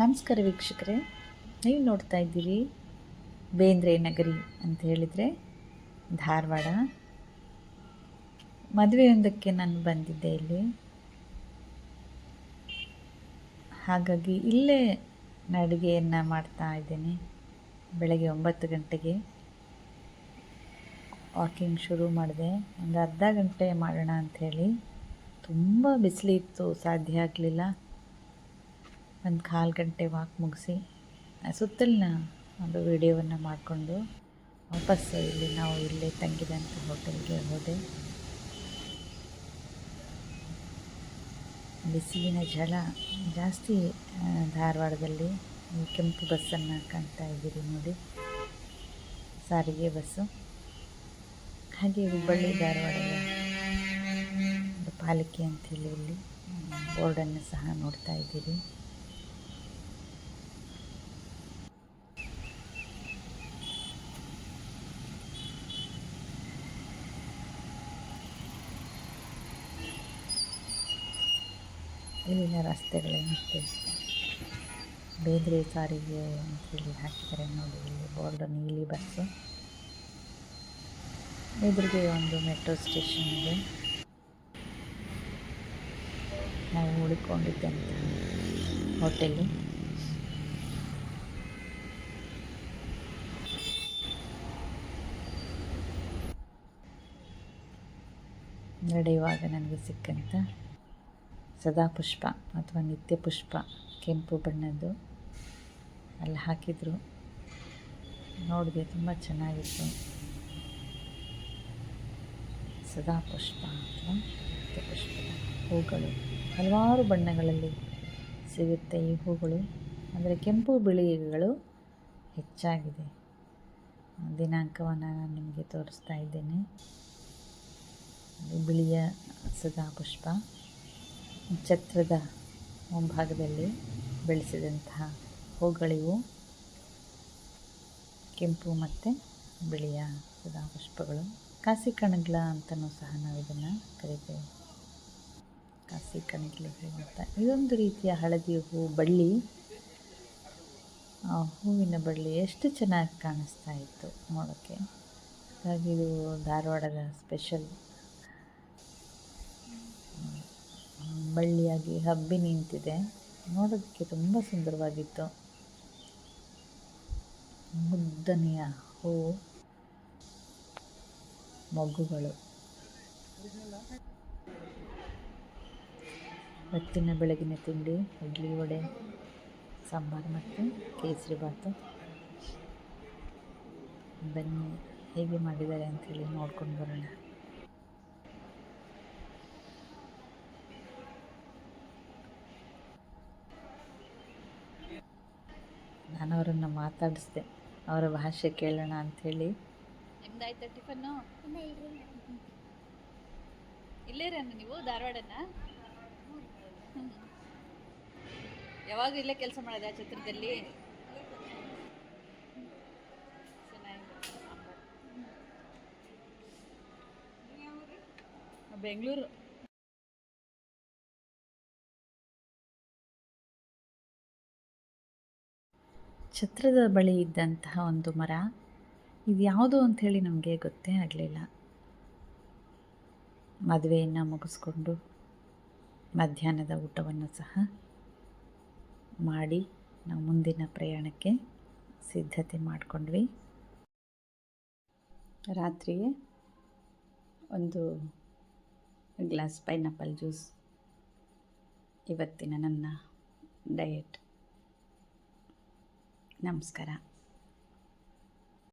ನಮಸ್ಕಾರ ವೀಕ್ಷಕರೇ, ನೀವು ನೋಡ್ತಾ ಇದ್ದೀರಿ ಬೇಂದ್ರೆ ನಗರಿ ಅಂತ ಹೇಳಿದರೆ ಧಾರವಾಡ. ಮದುವೆಯೊಂದಕ್ಕೆ ನಾನು ಬಂದಿದ್ದೆ ಇಲ್ಲಿ. ಹಾಗಾಗಿ ಇಲ್ಲೇ ಅಡುಗೆಯನ್ನು ಮಾಡ್ತಾ ಇದ್ದೇನೆ. ಬೆಳಗ್ಗೆ ಒಂಬತ್ತು ಗಂಟೆಗೆ ವಾಕಿಂಗ್ ಶುರು ಮಾಡಿದೆ. ಒಂದು ಅರ್ಧ ಗಂಟೆ ಮಾಡೋಣ ಅಂಥೇಳಿ ತುಂಬ ಬಿಸಿಲಿತ್ತು, ಸಾಧ್ಯ ಆಗಲಿಲ್ಲ. ಒಂದು ಕಾಲು ಗಂಟೆ ವಾಕ್ ಮುಗಿಸಿ ಸುತ್ತಲಿನ ಒಂದು ವಿಡಿಯೋವನ್ನು ಮಾಡಿಕೊಂಡು ವಾಪಸ್ ಇಲ್ಲಿ ನಾವು ಇಲ್ಲೇ ತಂಗಿದಂಥ ಹೋಟೆಲ್ಗೆ ಹೋದೆ. ಬಿಸಿಲಿನ ಝಳ ಜಾಸ್ತಿ ಧಾರವಾಡದಲ್ಲಿ ಕೆಂಪು ಬಸ್ಸನ್ನು ಕಾಣ್ತಾ ಇದ್ದೀರಿ ನೋಡಿ. ಸಾರಿಗೆ ಬಸ್ಸು. ಹಾಗೆ ಹುಬ್ಬಳ್ಳಿ, ಧಾರವಾಡದ ಪಾಲಿಕೆ ಅಂಥೇಳಿ ಇಲ್ಲಿ ಬೋರ್ಡನ್ನು ಸಹ ನೋಡ್ತಾ ಇದ್ದೀರಿ. ಇಲ್ಲಿನ ರಸ್ತೆಗಳೇ ಮತ್ತೆ ಬೇದ್ರೆ ಸಾರಿಗೆ ಅಂತೇಳಿ ಹಾಕಿದ್ದಾರೆ ನೋಡಿ, ಇಲ್ಲಿ ಬೋರ್ಡ್ ನೀಲಿ ಬಸ್ಸು ಎದುರಿಗೆ ಒಂದು ಮೆಟ್ರೋ ಸ್ಟೇಷನ್ ಇದೆ. ನಾವು ಉಳ್ಕೊಂಡಿದ್ದಂಥ ಹೋಟೆಲು ನಡೆಯುವಾಗ ನನಗೆ ಸಿಕ್ಕಂಥ ಸದಾ ಪುಷ್ಪ ಅಥವಾ ನಿತ್ಯ ಪುಷ್ಪ, ಕೆಂಪು ಬಣ್ಣದ್ದು. ಅಲ್ಲಿ ಹಾಕಿದರು. ನೋಡಿದೆ, ತುಂಬ ಚೆನ್ನಾಗಿತ್ತು. ಸದಾ ಪುಷ್ಪ ಅಥವಾ ನಿತ್ಯ ಪುಷ್ಪ. ಹೂಗಳು. ಹಲವಾರು ಬಣ್ಣಗಳಲ್ಲಿ ಸಿಗುತ್ತೆ ಈ ಹೂಗಳು. ಅಂದರೆ ಕೆಂಪು ಬಿಳಿಗಳು ಹೆಚ್ಚಾಗಿದೆ. ದಿನಾಂಕವನ್ನು ನಾನು ನಿಮಗೆ ತೋರಿಸ್ತಾ ಇದ್ದೇನೆ. ಇದು ಬಿಳಿಯ ಸದಾ ಪುಷ್ಪ ಛತ್ರದ ಮುಂಭಾಗದಲ್ಲಿ ಬೆಳೆಸಿದಂತಹ ಹೂಗಳಿವು ಕೆಂಪು ಮತ್ತು ಬಿಳಿಯ ಸದಾ ಪುಷ್ಪಗಳು. ಕಾಸಿ ಕಣಗ್ಲ ಅಂತಲೂ ಸಹ ನಾವು ಇದನ್ನು ಕರಿತೇವೆ. ಕಾಸಿ ಕಣಗಿಲೆಗಳು ಅಂತ ಇದೊಂದು ರೀತಿಯ ಹಳದಿ ಹೂ, ಬಳ್ಳಿ. ಹೂವಿನ ಬಳ್ಳಿ ಎಷ್ಟು ಚೆನ್ನಾಗಿ ಕಾಣಿಸ್ತಾ ಇತ್ತು ನೋಡೋಕ್ಕೆ ಹಾಗಾಗಿ ಇದು ಧಾರವಾಡದ ಸ್ಪೆಷಲ್ ಬಳ್ಳಿಯಾಗಿ ಹಬ್ಬಿ ನಿಂತಿದೆ. ನೋಡೋದಕ್ಕೆ ತುಂಬ ಸುಂದರವಾಗಿತ್ತು. ಮುದ್ದನೆಯ ಹೂವು ಮೊಗ್ಗುಗಳು. ಹತ್ತಿನ ಬೆಳಗಿನ ತಿಂಡಿ, ಇಡ್ಲಿ ವಡೆ, ಸಾಂಬಾರು ಮತ್ತು ಕೇಸರಿ ಬಾತು ಬನ್ನಿ, ಹೇಗೆ ಮಾಡಿದ್ದಾರೆ ಅಂಥೇಳಿ ನೋಡ್ಕೊಂಡು ಬರೋಣ. ನಾನು ಅವರನ್ನು ಮಾತಾಡಿಸ್ದೆ. ಅವರ ಭಾಷೆ ಕೇಳೋಣ ಅಂಥೇಳಿ. ನಿಮ್ದಾಯ್ತಾ ಟಿಫನ್ನು? ಇಲ್ಲೇರೇನು ನೀವು? ಧಾರವಾಡನ? ಯಾವಾಗ ಇಲ್ಲೇ ಕೆಲಸ ಮಾಡೋದ ಛತ್ರದಲ್ಲಿ. ಬೆಂಗಳೂರು. ಛತ್ರದ ಬಳಿ ಇದ್ದಂತಹ ಒಂದು ಮರ, ಇದು ಯಾವುದು ಅಂಥೇಳಿ ನಮಗೆ ಗೊತ್ತೇ ಆಗಲಿಲ್ಲ. ಮದುವೆಯನ್ನು ಮುಗಿಸ್ಕೊಂಡು ಮಧ್ಯಾಹ್ನದ ಊಟವನ್ನು ಸಹ ಮಾಡಿ ನಾವು ಮುಂದಿನ ಪ್ರಯಾಣಕ್ಕೆ ಸಿದ್ಧತೆ ಮಾಡಿಕೊಂಡ್ವಿ. ರಾತ್ರಿಗೆ ಒಂದು ಗ್ಲಾಸ್ ಪೈನಾಪಲ್ ಜ್ಯೂಸ್, ಇವತ್ತಿನ ನನ್ನ ಡಯಟ್. ನಮಸ್ಕಾರ.